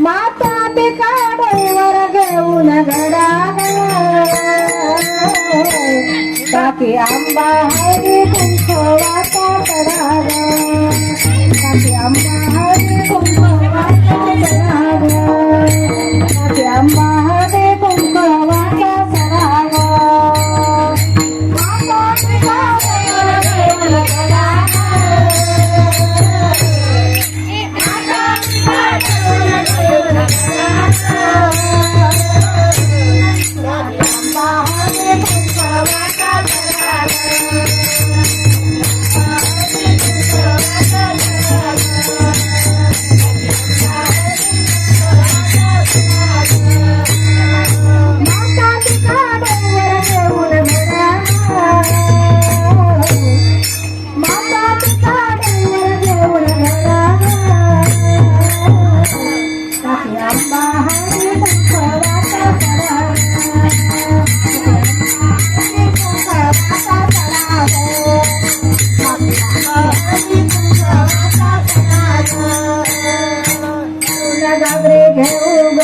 माता पिता घेऊन घडा काकी आंबा हरी कुंकवाचा कडा काकी आंबा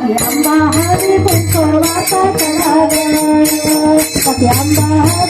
सखी आंबा हरी कुंकवाचा तळावर सखी आंबा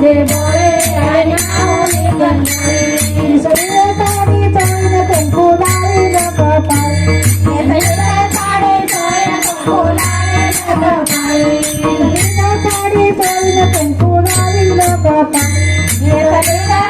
આજે મોરે આનાઓની કન્નારી સરે સાડી તોય કંકુ લાવી ન કપાય એ સરે સાડી તોય કંકુ લાવી ન કપાય સરે સાડી તોય કંકુ લાવી ન કપાય એ સરે